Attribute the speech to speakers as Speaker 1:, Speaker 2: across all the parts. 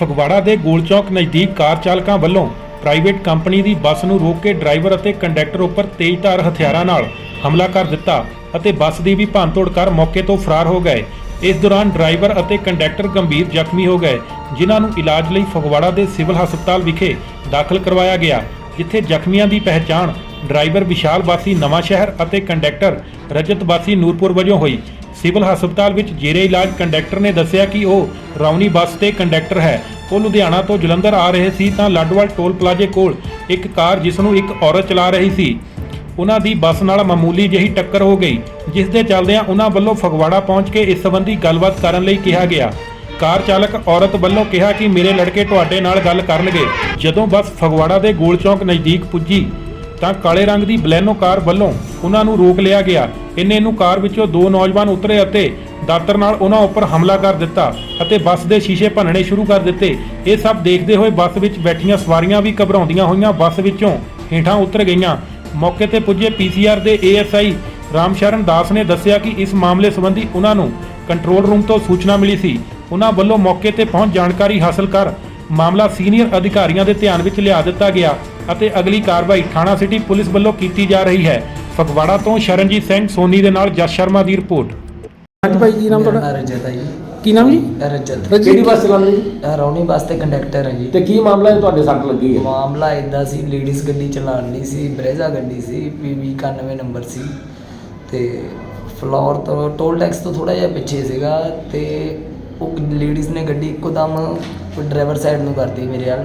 Speaker 1: ਫਗਵਾੜਾ ਦੇ ਗੋਲ ਚੌਕ ਨਜ਼ਦੀਕ ਕਾਰ ਚਾਲਕਾਂ ਵੱਲੋਂ ਪ੍ਰਾਈਵੇਟ ਕੰਪਨੀ ਦੀ ਬੱਸ ਨੂੰ ਰੋਕ ਕੇ ਡਰਾਈਵਰ ਅਤੇ ਕੰਡਕਟਰ ਉੱਪਰ ਤੇਜ਼ਧਾਰ ਹਥਿਆਰਾਂ ਨਾਲ ਹਮਲਾ ਕਰ ਦਿੱਤਾ ਅਤੇ ਬੱਸ ਦੀ ਵੀ ਭੰਨਤੋੜ ਕਰ ਮੌਕੇ ਤੋਂ ਫਰਾਰ ਹੋ ਗਏ। ਇਸ ਦੌਰਾਨ ਡਰਾਈਵਰ ਅਤੇ ਕੰਡਕਟਰ ਗੰਭੀਰ ਜ਼ਖਮੀ ਹੋ ਗਏ, ਜਿਨ੍ਹਾਂ ਨੂੰ ਇਲਾਜ ਲਈ ਫਗਵਾੜਾ ਦੇ ਸਿਵਲ ਹਸਪਤਾਲ ਵਿਖੇ ਦਾਖਲ ਕਰਵਾਇਆ ਗਿਆ, ਜਿੱਥੇ ਜ਼ਖਮੀਆਂ ਦੀ ਪਹਿਚਾਣ ਡਰਾਈਵਰ ਵਿਸ਼ਾਲ ਵਾਸੀ ਨਵਾਂ ਸ਼ਹਿਰ ਅਤੇ ਕੰਡਕਟਰ ਰਜਤ ਵਾਸੀ ਨੂਰਪੁਰ ਵਜੋਂ ਹੋਈ। ਸਿਵਲ ਹਸਪਤਾਲ ਵਿੱਚ ਜੇਰੇ ਇਲਾਜ ਕੰਡਕਟਰ ਨੇ ਦੱਸਿਆ ਕਿ ਉਹ ਰੌਣੀ ਬੱਸ ਤੇ ਕੰਡਕਟਰ ਹੈ। ਉਹ ਲੁਧਿਆਣਾ ਤੋਂ ਜਲੰਧਰ ਆ ਰਹੇ ਸੀ ਤਾਂ ਲਾਡੋਵਾਲ ਟੋਲ ਪਲਾਜ਼ੇ ਕੋਲ ਇੱਕ ਕਾਰ ਜਿਸ ਨੂੰ ਇੱਕ ਔਰਤ ਚਲਾ ਰਹੀ ਸੀ। ਉਹਨਾਂ ਦੀ ਬੱਸ ਨਾਲ ਮਾਮੂਲੀ ਜਿਹੀ ਟੱਕਰ ਹੋ ਗਈ, ਜਿਸ ਦੇ ਚੱਲਦਿਆਂ ਉਹਨਾਂ ਵੱਲੋਂ ਫਗਵਾੜਾ ਪਹੁੰਚ ਕੇ ਇਸ ਸੰਬੰਧੀ ਗੱਲਬਾਤ ਕਰਨ ਲਈ ਕਿਹਾ ਗਿਆ। ਕਾਰ ਚਾਲਕ ਔਰਤ ਵੱਲੋਂ ਕਿਹਾ ਕਿ ਮੇਰੇ ਲੜਕੇ ਤੁਹਾਡੇ ਨਾਲ ਗੱਲ ਕਰਨਗੇ। ਜਦੋਂ ਬੱਸ ਫਗਵਾੜਾ ਦੇ ਗੋਲ ਚੌਂਕ ਨਜ਼ਦੀਕ ਪੁੱਜੀ ਤਾਂ ਕਾਲੇ ਰੰਗ ਦੀ ਬਲੈਨੋ ਕਾਰ ਵੱਲੋਂ ਉਹਨਾਂ ਨੂੰ ਰੋਕ ਲਿਆ ਗਿਆ। ਇੰਨੇ ਨੂੰ ਕਾਰ ਵਿੱਚੋਂ ਦੋ ਨੌਜਵਾਨ ਉਤਰੇ ਅਤੇ ਦਾਤਰ ਨਾਲ ਉਹਨਾਂ ਉੱਪਰ ਹਮਲਾ ਕਰ ਦਿੱਤਾ ਅਤੇ ਬੱਸ ਦੇ ਸ਼ੀਸ਼ੇ ਭੰਨਣੇ ਸ਼ੁਰੂ ਕਰ ਦਿੱਤੇ। ਇਹ ਸਭ ਦੇਖਦੇ ਹੋਏ ਬੱਸ ਵਿੱਚ ਬੈਠੀਆਂ ਸਵਾਰੀਆਂ ਵੀ ਘਬਰਾਉਂਦੀਆਂ ਹੋਈਆਂ। ਬੱਸ ਵਿੱਚੋਂ ਹੇਠਾਂ ਉਤਰ ਗਈਆਂ। ਮੌਕੇ ਤੇ ਪੁੱਜੇ ਪੀਸੀਆਰ ਦੇ ਏਐਸਆਈ ਰਾਮਸ਼ਰਨ ਦਾਸ ਨੇ ਦੱਸਿਆ ਕਿ ਇਸ ਮਾਮਲੇ ਸੰਬੰਧੀ ਉਹਨਾਂ ਨੂੰ ਕੰਟਰੋਲ ਰੂਮ ਤੋਂ ਸੂਚਨਾ ਮਿਲੀ ਸੀ। ਉਹਨਾਂ ਵੱਲੋਂ ਮੌਕੇ ਤੇ ਪਹੁੰਚ ਜਾਣਕਾਰੀ ਹਾਸਲ ਕਰ ਮਾਮਲਾ ਸੀਨੀਅਰ ਅਧਿਕਾਰੀਆਂ ਦੇ ਧਿਆਨ ਵਿੱਚ ਲਿਆ ਦਿੱਤਾ ਗਿਆ ਅਤੇ ਅਗਲੀ ਕਾਰਵਾਈ ਥਾਣਾ ਸਿਟੀ ਪੁਲਿਸ ਵੱਲੋਂ ਕੀਤੀ ਜਾ ਰਹੀ ਹੈ। ਫਗਵਾੜਾ ਤੋਂ ਸ਼ਰਨਜੀਤ ਸਿੰਘ ਸੋਨੀ ਦੇ ਨਾਲ ਜਸ ਸ਼ਰਮਾ ਦੀ ਰਿਪੋਰਟ।
Speaker 2: ਹਾਂਜੀ ਭਾਈ ਕੀ ਨਾਮ
Speaker 3: ਮੇਰਾ
Speaker 2: ਤੁਹਾਡਾ
Speaker 3: ਨਾਂ ਰਜਤ ਹੈ ਜੀ।
Speaker 2: ਕੀ ਨਾਮ ਜੀ?
Speaker 3: ਰਜਤ
Speaker 2: ਰਜਤ
Speaker 4: ਕਿਹੜੀ ਬੱਸ ਚਲਾਉਂਦੇ ਜੀ?
Speaker 3: ਇਹ ਰੌਣੀ ਬੱਸ ਤੇ ਕੰਡਕਟਰ ਹੈ ਜੀ।
Speaker 4: ਤੇ ਕੀ ਮਾਮਲਾ ਹੈ ਤੁਹਾਡੇ ਸੱਟ ਲੱਗੀ ਹੈ?
Speaker 3: ਮਾਮਲਾ ਇਦਾਂ ਸੀ ਲੇਡੀਜ਼ ਗੱਡੀ ਚਲਾਉਣ ਲਈ ਸੀ ਬਰੇਜ਼ਾ ਗੱਡੀ ਸੀ ਪੀਵੀ 91 ਨੰਬਰ ਸੀ। ਤੇ ਫਲੋਰ ਤੋਂ ਟੋਲ ਟੈਕਸ ਤੋਂ ਥੋੜਾ ਜਿਹਾ ਪਿੱਛੇ ਸੀਗਾ ਤੇ ਉਹ ਲੇਡੀਜ਼ ਨੇ ਗੱਡੀ ਇੱਕੋਦਮ ਡਰਾਈਵਰ ਸਾਈਡ ਨੂੰ ਕਰਤੀ ਮੇਰੇ ਵੱਲ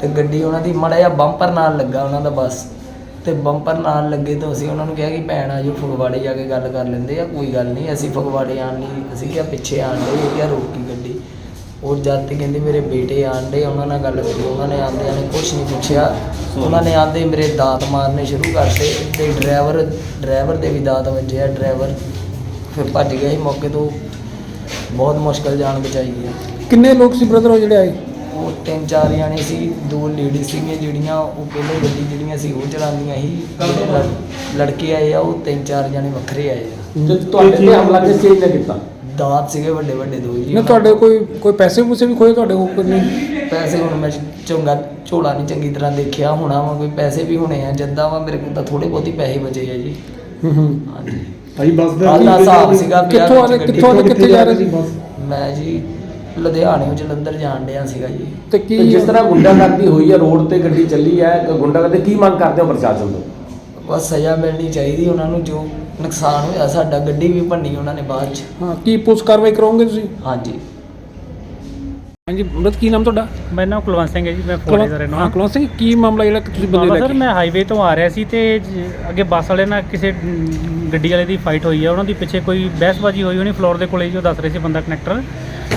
Speaker 3: ਤੇ ਗੱਡੀ ਉਹਨਾਂ ਦੀ ਮੜਾ ਜਿਹਾ ਬੰਪਰ ਨਾਲ ਲੱਗਾ ਉਹਨਾਂ ਦਾ ਬੱਸ। ਤੇ ਬੰਪਰ ਨਾਲ ਲੱਗੇ ਤਾਂ ਅਸੀਂ ਉਹਨਾਂ ਨੂੰ ਕਿਹਾ ਕਿ ਭੈਣ ਆ ਜੋ ਫਗਵਾੜੇ ਜਾ ਕੇ ਗੱਲ ਕਰ ਲੈਂਦੇ ਆ, ਕੋਈ ਗੱਲ ਨਹੀਂ, ਅਸੀਂ ਫਗਵਾੜੇ ਆਣ ਲਈ, ਅਸੀਂ ਕਿਹਾ ਪਿੱਛੇ ਆਣ ਲਈ, ਇਹ ਕਿਹਾ ਰੋਕੀ ਗੱਡੀ। ਉਹ ਜਦ ਤੇ ਕਹਿੰਦੇ ਮੇਰੇ ਬੇਟੇ ਆਣ ਡੇ ਉਹਨਾਂ ਨਾਲ ਗੱਲ ਕਰੀ, ਉਹਨਾਂ ਨੇ ਆਂਦਿਆਂ ਨੇ ਕੁਝ ਨਹੀਂ ਪੁੱਛਿਆ। ਉਹਨਾਂ ਨੇ ਆਂਦੇ ਮੇਰੇ ਦਾਤ ਮਾਰਨੇ ਸ਼ੁਰੂ ਕਰਤੇ ਤੇ ਡਰਾਈਵਰ ਡਰਾਈਵਰ ਦੇ ਵੀ ਦਾਤ ਵੱਜਿਆ ਡਰਾਈਵਰ ਫਿਰ ਭੱਜ ਗਿਆ ਸੀ ਮੌਕੇ ਤੋਂ। ਬਹੁਤ ਮੁਸ਼ਕਲ ਜਾਨ ਬਚਾਈ ਹੈ।
Speaker 2: ਕਿੰਨੇ ਲੋਕ ਸੀ ਬ੍ਰਦਰ ਉਹ ਜਿਹੜੇ ਆਏ?
Speaker 3: ਉਹ ਤਿੰਨ ਚਾਰ ਜਾਣੇ ਸੀ ਦੋ ਲੇਡੀ ਸੀਗੀਆਂ ਜਿਹੜੀਆਂ ਉਹ ਪਹਿਲੇ ਗੱਡੀ ਜਿਹੜੀਆਂ ਸੀ ਉਹ ਚਲਾਉਂਦੀਆਂ ਸੀ। ਜਿਹੜੇ ਲੜ- ਲੜਕੇ ਆਏ ਆ ਉਹ ਤਿੰਨ ਚਾਰ ਜਾਣੇ ਵੱਖਰੇ ਆਏ ਆ।
Speaker 4: ਤੇ ਤੁਹਾਡੇ ਤੇ ਹਮਲਾ ਕਿਸ ਚੀਜ਼ ਨੇ ਕੀਤਾ?
Speaker 3: ਦਾਤ ਸੀਗੇ ਵੱਡੇ ਵੱਡੇ ਦੋ ਜੀ।
Speaker 2: ਨਾ ਤੁਹਾਡੇ ਕੋਈ ਕੋਈ ਪੈਸੇ ਪੂਸੇ ਵੀ ਖੋਏ ਤੁਹਾਡੇ ਕੋਲ ਕੋਈ ਨਹੀਂ?
Speaker 3: ਪੈਸੇ ਹੁਣ ਮੈਂ ਚੰਗਾ ਝੋਲਾ ਨਹੀਂ ਚੰਗੀ ਤਰ੍ਹਾਂ ਦੇਖਿਆ ਹੋਣਾ ਵਾ ਕੋਈ ਪੈਸੇ ਵੀ ਹੋਣੇ ਆ ਜਦਾਂ ਵਾ ਮੇਰੇ ਕੋਲ ਤਾਂ ਥੋੜੇ ਬਹੁਤੀ ਪੈਸੇ ਬਚੇ ਆ ਜੀ।
Speaker 2: ਹੂੰ ਹੂੰ।
Speaker 3: ਹਾਂਜੀ।
Speaker 5: ਭਾਈ ਬੱਸ ਦਾ
Speaker 3: ਆਹ ਦਾ ਹਿਸਾਬ ਸੀਗਾ
Speaker 2: ਕਿੱਥੋਂ ਆ ਰਹੇ
Speaker 3: ਗੱਡੀ-
Speaker 2: ਕਿੱਥੋਂ ਰਹੇ ਕਿੱਥੇ ਜਾ ਰਹੇ ਸੀ?
Speaker 3: ਮੈਂ ਜੀ ਲੁਧਿਆਣੇ ਜਲੰਧਰ ਜਾਣ ਡਿਆ ਸੀਗਾ ਜੀ।
Speaker 2: ਤੇ
Speaker 4: ਤੇ
Speaker 2: ਕੀ
Speaker 4: ਜਿਸ ਤਰ੍ਹਾਂ ਗੁੰਡਾਗਰਦੀ ਹੋਈ ਹੈ ਰੋਡ ਤੇ ਗੱਡੀ ਚੱਲੀ ਹੈ ਗੁੰਡਾਗਰਦੀ ਕੀ ਮੰਗ ਕਰਦੇ ਹੋ ਪ੍ਰਸ਼ਾਸਨ ਤੋਂ?
Speaker 3: ਬਸ ਸਜ਼ਾ ਮਿਲਣੀ ਚਾਹੀਦੀ ਉਹਨਾਂ ਨੂੰ ਜੋ ਨੁਕਸਾਨ ਹੋਇਆ ਸਾਡਾ ਗੱਡੀ ਵੀ ਭੰਨੀ ਉਹਨਾਂ ਨੇ ਬਾਅਦ ਚ।
Speaker 2: ਹਾਂ ਕੀ ਪੁਲਿਸ ਕਾਰਵਾਈ ਕਰੋਗੇ ਤੁਸੀਂ?
Speaker 3: ਹਾਂਜੀ।
Speaker 2: ਹਾਂਜੀ ਬ੍ਰਦਰ ਕੀ ਨਾਮ ਤੁਹਾਡਾ?
Speaker 6: ਮੇਰਾ ਨਾਮ ਕੁਲਵੰਤ ਸਿੰਘ ਹੈ ਜੀ ਮੈਂ ਫੋੜੇ ਦਾ ਰਹਿਣਾ
Speaker 2: ਹਾਂ ਕੁਲਵੰਤ ਸਿੰਘ ਕੀ ਮਾਮਲਾ ਜਿਹੜਾ ਤੁਸੀਂ ਬੰਦੇ ਲੈ
Speaker 6: ਸਰ
Speaker 2: ਕੇ
Speaker 6: ਮੈਂ ਹਾਈਵੇ ਤੋਂ ਆ ਰਿਹਾ ਸੀ ਤੇ ਜ- ਅੱਗੇ ਬੱਸ ਵਾਲੇ ਨਾਲ ਕਿਸੇ ਗੱਡੀ ਵਾਲੇ ਦੀ ਫਾਈਟ ਹੋਈ ਹੈ ਉਹਨਾਂ ਦੀ ਪਿੱਛੇ ਕੋਈ ਬਹਿਸਬਾਜ਼ੀ ਹੋਈ ਹੋਣੀ ਫਲੋਰ ਦੇ ਕੋਲੇ ਜੋ ਦੱਸ ਰਹੇ ਸੀ ਬੰਦਾ ਕਨੈਕਟਰ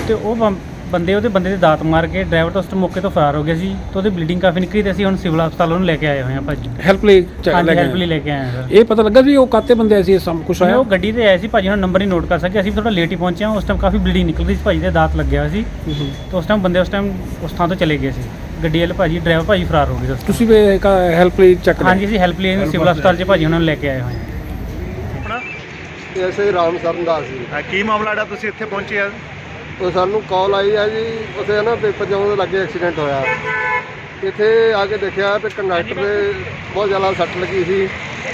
Speaker 6: ਤੇ ਉਹ ਬੰ- ਬੰਦੇ ਉਹਦੇ ਬੰਦੇ ਦੇ ਦਾਤ ਮਾਰ ਕੇ ਡਰਾਈਵਰ ਤਾਂ ਉਸ ਤੋਂ ਮੌਕੇ ਤੋਂ ਫਰਾਰ ਹੋ ਗਿਆ ਸੀ ਤੇ ਉਹਦੀ ਬਲੀਡਿੰਗ ਕਾਫੀ ਨਿਕਲੀ ਤੇ ਅਸੀਂ ਹੁਣ ਸਿਵਲ ਹਸਪਤਾਲ ਉਹਨੂੰ ਲੈ ਕੇ ਆਏ ਹੋਏ ਹਾਂ ਭਾਜੀ।
Speaker 2: ਹੈਲਪ ਲਈ ਚੱਲ
Speaker 6: ਹਾਂਜੀ
Speaker 2: ਲੈ
Speaker 6: ਹੈਲਪ ਲਈ ਲੈ ਕੇ ਆਏ ਹਾਂ ਸਰ।
Speaker 2: ਇਹ ਪਤਾ ਲੱਗਾ ਵੀ ਉਹ ਕਾਤੇ ਬੰਦੇ ਆਏ ਸੀ ਸਭ ਕੁਛ
Speaker 6: ਨਹੀਂ,
Speaker 2: ਆਇਆ?
Speaker 6: ਉਹ ਗੱਡੀ ਤੇ ਆਏ ਸੀ ਭਾਜੀ ਹੁਣ ਨੰਬਰ ਨਹੀਂ ਨੋਟ ਕਰ ਸਕੇ ਅਸੀਂ ਥੋੜਾ ਲੇਟ ਹੀ ਪਹੁੰਚੇ ਹਾਂ ਉਸ ਟਾਈਮ ਕਾਫੀ ਬਲੀਡਿੰਗ ਨਿਕਲ ਰਹੀ ਸੀ ਭਾਜੀ ਦੇ ਦਾਤ ਲੱਗਿਆ ਹੋਇਆ ਸੀ।
Speaker 2: ਹੂੰ, ਹੂੰ।
Speaker 6: ਤੇ ਉਸ ਟਾਈਮ ਬੰਦੇ ਉਸ ਟਾਈਮ ਉਸ ਥਾਂ ਤੋਂ ਚਲੇ ਗਏ ਸੀ। ਗੱਡੀ ਵਾਲੇ ਭਾਜੀ ਡਰਾਈਵਰ ਭਾਜੀ ਫਰਾਰ ਹੋ ਗਏ ਸੀ ਉਸ time।
Speaker 2: ਤੁਸੀਂ ਵੀ ਹੈਲਪ ਲਈ ਚੱਕ ਲਿਆ?
Speaker 6: ਹਾਂਜੀ ਅਸੀਂ ਹੈਲਪ ਲਈ ਇਹਨੂੰ ਸਿਵਲ ਹਸਪਤਾਲ 'ਚ ਭਾਜੀ ਉਹਨਾਂ ਨੂੰ ਲੈ ਕੇ ਆਏ ਹੋਏ ਹਾਂ।
Speaker 5: ਐਸੇ ਰਾਮ ਸਰਨ ਦਾਸ ਜੀ
Speaker 7: ਕੀ ਮਾਮਲਾ ਜਿਹੜਾ ਤੁਸੀਂ ਇੱਥੇ ਪਹੁੰਚੇ ਆ?
Speaker 5: ਉਹ ਸਾਨੂੰ ਕਾਲ ਆਈ ਹੈ ਜੀ, ਉੱਥੇ ਨਾ ਪੇਪਰ ਜਾਉਣ ਦੇ ਲੱਗੇ ਐਕਸੀਡੈਂਟ ਹੋਇਆ। ਇੱਥੇ ਆ ਕੇ ਦੇਖਿਆ ਤੇ ਕੰਡਕਟਰ ਦੇ ਬਹੁਤ ਜ਼ਿਆਦਾ ਸੱਟ ਲੱਗੀ ਸੀ।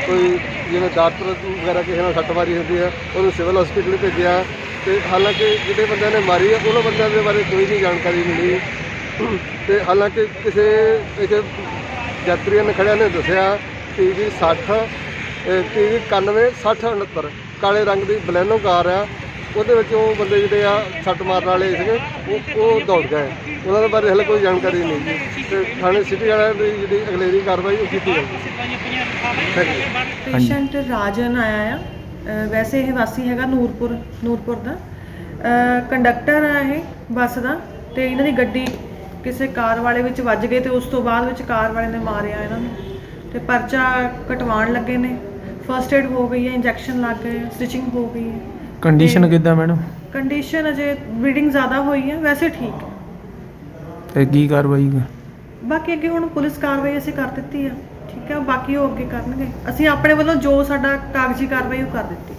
Speaker 5: ਕੋਈ ਜਿਵੇਂ ਡਾਕਟਰ ਵਗੈਰਾ ਕਿਸੇ ਨਾਲ ਸੱਟ ਮਾਰੀ ਹੁੰਦੀ ਹੈ ਉਹਨੂੰ ਸਿਵਲ ਹਸਪੀਟਲ ਭੇਜਿਆ ਤੇ ਹਾਲਾਂਕਿ ਜਿਹੜੇ ਬੰਦਿਆਂ ਨੇ ਮਾਰੀ ਹੈ ਉਹਨਾਂ ਬੰਦਿਆਂ ਦੇ ਬਾਰੇ ਕੋਈ ਨਹੀਂ ਜਾਣਕਾਰੀ ਮਿਲੀ। ਤੇ ਹਾਲਾਂਕਿ ਕਿਸੇ ਇੱਥੇ ਯਾਤਰੀਆਂ ਨੇ ਖੜਿਆ ਨੇ ਦੱਸਿਆ ਕਿ ਜੀ 60 ਟੀਵੀ 91 60 69 ਕਾਲੇ ਰੰਗ ਦੀ ਬਲੈਨੋ ਕਾਰ ਆ ਉਹਦੇ ਵਿੱਚ ਉਹ ਬੰਦੇ ਜਿਹੜੇ ਆ ਸੱਟ ਮਾਰਨ ਵਾਲੇ ਸੀਗੇ, ਉਹ ਉਹ ਦੌੜ ਗਏ। ਉਹਨਾਂ ਦੇ ਬਾਰੇ ਹਲੇ ਕੋਈ ਜਾਣਕਾਰੀ ਨਹੀਂ ਜੀ। ਤੇ ਥਾਣੇ ਸਿਟੀ ਵਾਲਿਆਂ ਦੀ ਜਿਹੜੀ ਅਗਲੇਰੀ ਕਾਰਵਾਈ ਉਹ ਕੀਤੀ ਜਾਊਗੀ।
Speaker 8: ਪੇਸ਼ੈਂਟ ਰਾਜਨ ਆਇਆ ਆ। ਵੈਸੇ ਇਹ ਵਾਸੀ ਹੈਗਾ ਨੂਰਪੁਰ ਨੂਰਪੁਰ ਦਾ। ਕੰਡਕਟਰ ਆ ਇਹ ਬੱਸ ਦਾ ਤੇ ਇਹਨਾਂ ਦੀ ਗੱਡੀ ਕਿਸੇ ਕਾਰ ਵਾਲੇ ਵਿੱਚ ਵੱਜ ਗਈ ਤੇ ਉਸ ਤੋਂ ਬਾਅਦ ਵਿੱਚ ਕਾਰ ਵਾਲੇ ਨੇ ਮਾਰਿਆ ਇਹਨਾਂ ਨੂੰ। ਤੇ ਪਰਚਾ ਕਟਵਾਉਣ ਲੱਗੇ ਨੇ। ਫਰਸਟ ਏਡ ਹੋ ਗਈ ਹੈ, ਇੰਜੈਕਸ਼ਨ ਲੱਗ ਗਏ, ਸਟਿਚਿੰਗ ਹੋ ਗਈ ਹੈ।
Speaker 2: ਕੰਡੀਸ਼ਨ ਕਿੱਦਾਂ ਮੈਡਮ
Speaker 8: ਕੰਡੀਸ਼ਨ ਅਜੇ ਬਲੀਡਿੰਗ ਜ਼ਿਆਦਾ ਹੋਈ ਹੈ ਵੈਸੇ ਠੀਕ ਹੈ।
Speaker 2: ਤੇ ਕੀ ਕਾਰਵਾਈ
Speaker 8: ਬਾਕੀ ਅੱਗੇ ਹੁਣ ਪੁਲਿਸ ਕਾਰਵਾਈ ਅਸੀਂ ਕਰ ਦਿੱਤੀ ਆ ਠੀਕ ਹੈ ਬਾਕੀ ਉਹ ਅੱਗੇ ਕਰਨਗੇ। ਅਸੀਂ ਆਪਣੇ ਵੱਲੋਂ ਜੋ ਸਾਡਾ ਕਾਗਜ਼ੀ ਕਾਰਵਾਈ ਉਹ ਕਰ ਦਿੱਤੀ।